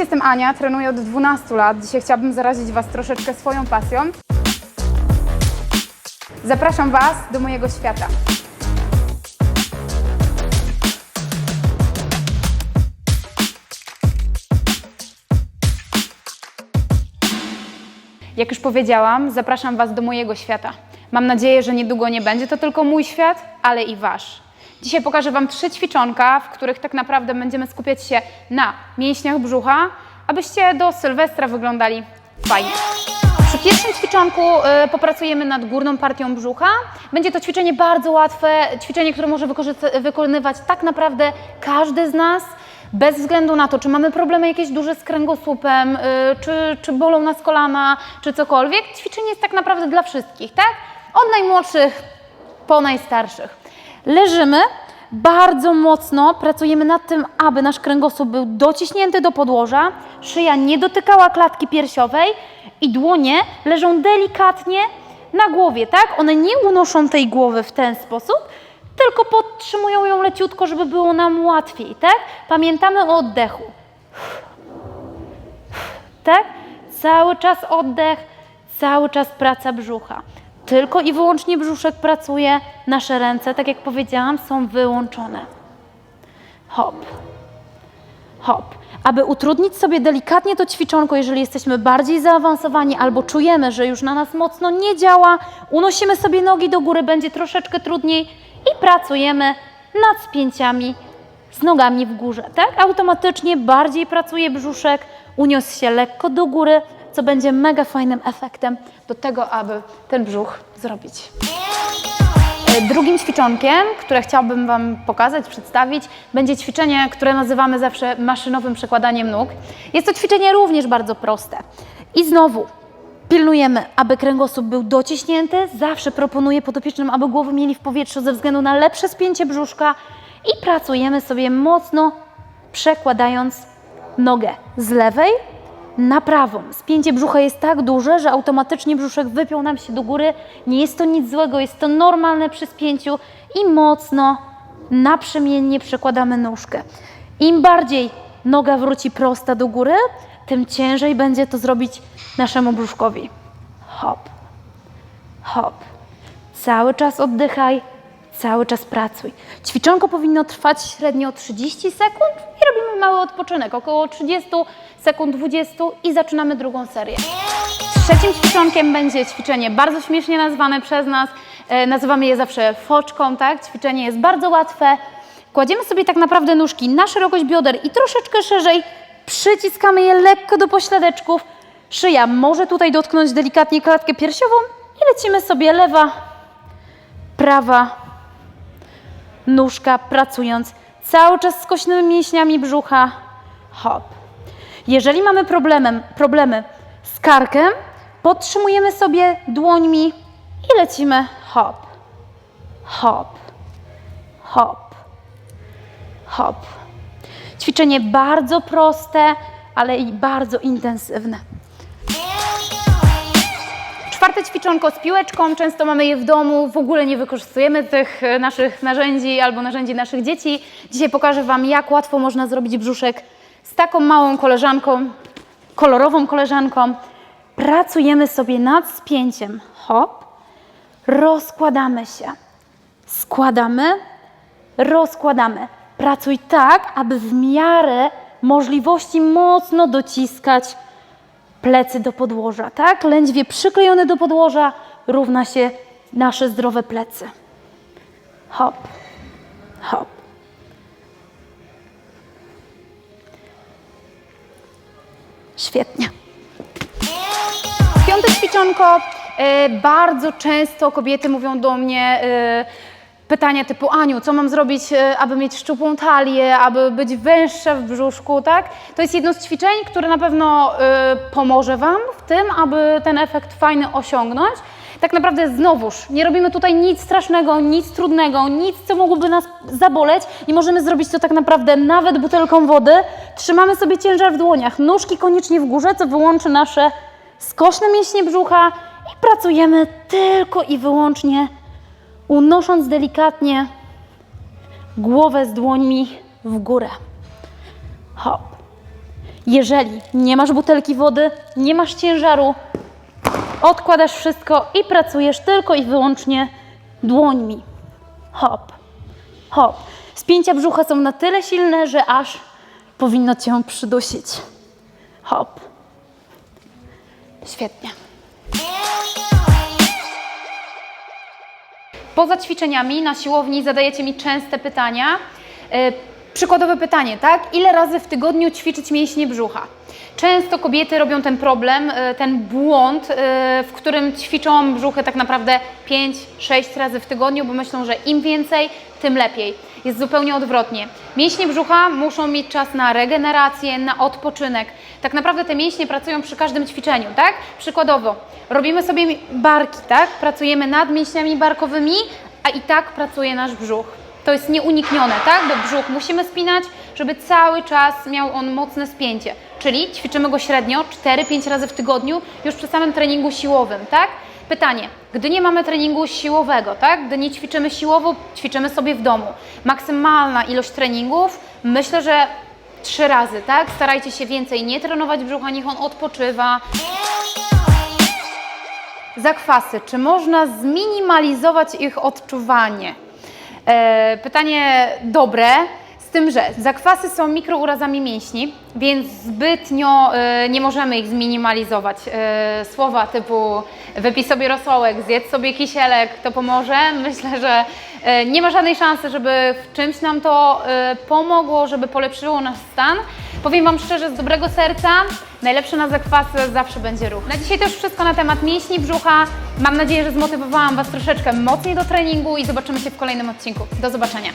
jestem Ania, trenuję od 12 lat. Dzisiaj chciałabym zarazić Was troszeczkę swoją pasją. Zapraszam Was do mojego świata. Jak już powiedziałam, zapraszam Was do mojego świata. Mam nadzieję, że niedługo nie będzie to tylko mój świat, ale i Wasz. Dzisiaj pokażę Wam trzy ćwiczonka, w których tak naprawdę będziemy skupiać się na mięśniach brzucha, abyście do Sylwestra wyglądali fajnie. Przy pierwszym ćwiczonku y, popracujemy nad górną partią brzucha. Będzie to ćwiczenie bardzo łatwe, ćwiczenie, które może wykonywać tak naprawdę każdy z nas, bez względu na to, czy mamy problemy jakieś duże z kręgosłupem, y, czy, czy bolą nas kolana, czy cokolwiek. Ćwiczenie jest tak naprawdę dla wszystkich, tak? Od najmłodszych po najstarszych. Leżymy, bardzo mocno pracujemy nad tym, aby nasz kręgosłup był dociśnięty do podłoża, szyja nie dotykała klatki piersiowej i dłonie leżą delikatnie na głowie, tak? One nie unoszą tej głowy w ten sposób, tylko podtrzymują ją leciutko, żeby było nam łatwiej, tak? Pamiętamy o oddechu. Tak? Cały czas oddech, cały czas praca brzucha. Tylko i wyłącznie brzuszek pracuje, nasze ręce, tak jak powiedziałam, są wyłączone. Hop, hop. Aby utrudnić sobie delikatnie to ćwiczonko, jeżeli jesteśmy bardziej zaawansowani albo czujemy, że już na nas mocno nie działa, unosimy sobie nogi do góry, będzie troszeczkę trudniej i pracujemy nad spięciami z nogami w górze, tak? Automatycznie bardziej pracuje brzuszek, uniósł się lekko do góry, co będzie mega fajnym efektem do tego, aby ten brzuch zrobić. E, Drugim ćwiczonkiem, które chciałabym Wam pokazać, przedstawić, będzie ćwiczenie, które nazywamy zawsze maszynowym przekładaniem nóg. Jest to ćwiczenie również bardzo proste. I znowu pilnujemy, aby kręgosłup był dociśnięty. Zawsze proponuję podopiecznym, aby głowy mieli w powietrzu ze względu na lepsze spięcie brzuszka i pracujemy sobie mocno przekładając nogę z lewej na prawą. Spięcie brzucha jest tak duże, że automatycznie brzuszek wypiął nam się do góry. Nie jest to nic złego, jest to normalne przy spięciu i mocno, naprzemiennie przekładamy nóżkę. Im bardziej noga wróci prosta do góry, tym ciężej będzie to zrobić naszemu brzuszkowi. Hop, hop. Cały czas oddychaj, cały czas pracuj. Ćwiczonko powinno trwać średnio 30 sekund i robimy mały odpoczynek, około 30 sekund, 20 i zaczynamy drugą serię. Trzecim ćwiczonkiem będzie ćwiczenie bardzo śmiesznie nazwane przez nas. E, nazywamy je zawsze foczką, tak? Ćwiczenie jest bardzo łatwe. Kładziemy sobie tak naprawdę nóżki na szerokość bioder i troszeczkę szerzej. Przyciskamy je lekko do pośladeczków. Szyja może tutaj dotknąć delikatnie klatkę piersiową i lecimy sobie lewa, prawa, nóżka, pracując cały czas z kośnymi mięśniami brzucha. Hop. Jeżeli mamy problemem, problemy z karkiem, podtrzymujemy sobie dłońmi i lecimy hop, hop, hop, hop. Ćwiczenie bardzo proste, ale i bardzo intensywne. Czwarte ćwiczonko z piłeczką, często mamy je w domu, w ogóle nie wykorzystujemy tych e, naszych narzędzi albo narzędzi naszych dzieci. Dzisiaj pokażę Wam, jak łatwo można zrobić brzuszek z taką małą koleżanką, kolorową koleżanką. Pracujemy sobie nad spięciem. Hop, rozkładamy się, składamy, rozkładamy. Pracuj tak, aby w miarę możliwości mocno dociskać plecy do podłoża, tak? Lędźwie przyklejone do podłoża równa się nasze zdrowe plecy. Hop, hop. Świetnie. Piąte ćwiczonko. E, bardzo często kobiety mówią do mnie e, pytania typu Aniu, co mam zrobić, e, aby mieć szczupłą talię, aby być węższa w brzuszku, tak? To jest jedno z ćwiczeń, które na pewno e, pomoże Wam w tym, aby ten efekt fajny osiągnąć. Tak naprawdę znowuż, nie robimy tutaj nic strasznego, nic trudnego, nic, co mogłoby nas zaboleć i możemy zrobić to tak naprawdę nawet butelką wody. Trzymamy sobie ciężar w dłoniach, nóżki koniecznie w górze, co wyłączy nasze skośne mięśnie brzucha i pracujemy tylko i wyłącznie unosząc delikatnie głowę z dłońmi w górę. Hop. Jeżeli nie masz butelki wody, nie masz ciężaru, odkładasz wszystko i pracujesz tylko i wyłącznie dłońmi. Hop, hop. Spięcia brzucha są na tyle silne, że aż powinno cię przydusić. Hop. Świetnie. Poza ćwiczeniami na siłowni zadajecie mi częste pytania. E, przykładowe pytanie, tak? Ile razy w tygodniu ćwiczyć mięśnie brzucha? Często kobiety robią ten problem, e, ten błąd, e, w którym ćwiczą brzuchy tak naprawdę 5-6 razy w tygodniu, bo myślą, że im więcej, tym lepiej. Jest zupełnie odwrotnie. Mięśnie brzucha muszą mieć czas na regenerację, na odpoczynek. Tak naprawdę te mięśnie pracują przy każdym ćwiczeniu, tak? Przykładowo, robimy sobie barki, tak? Pracujemy nad mięśniami barkowymi, a i tak pracuje nasz brzuch. To jest nieuniknione, tak? Bo brzuch musimy spinać, żeby cały czas miał on mocne spięcie. Czyli ćwiczymy go średnio 4-5 razy w tygodniu już przy samym treningu siłowym, tak? Pytanie, gdy nie mamy treningu siłowego, tak? Gdy nie ćwiczymy siłowo, ćwiczymy sobie w domu. Maksymalna ilość treningów, myślę, że trzy razy, tak? Starajcie się więcej nie trenować brzucha, niech on odpoczywa. Zakwasy. Czy można zminimalizować ich odczuwanie? E, pytanie dobre, z tym, że zakwasy są mikrourazami mięśni, więc zbytnio e, nie możemy ich zminimalizować. E, słowa typu wypij sobie rosołek, zjedz sobie kisielek, to pomoże. Myślę, że e, nie ma żadnej szansy, żeby w czymś nam to e, pomogło, żeby polepszyło nasz stan. Powiem Wam szczerze, z dobrego serca, najlepsze na zakwasy zawsze będzie ruch. Na dzisiaj już wszystko na temat mięśni brzucha. Mam nadzieję, że zmotywowałam Was troszeczkę mocniej do treningu i zobaczymy się w kolejnym odcinku. Do zobaczenia.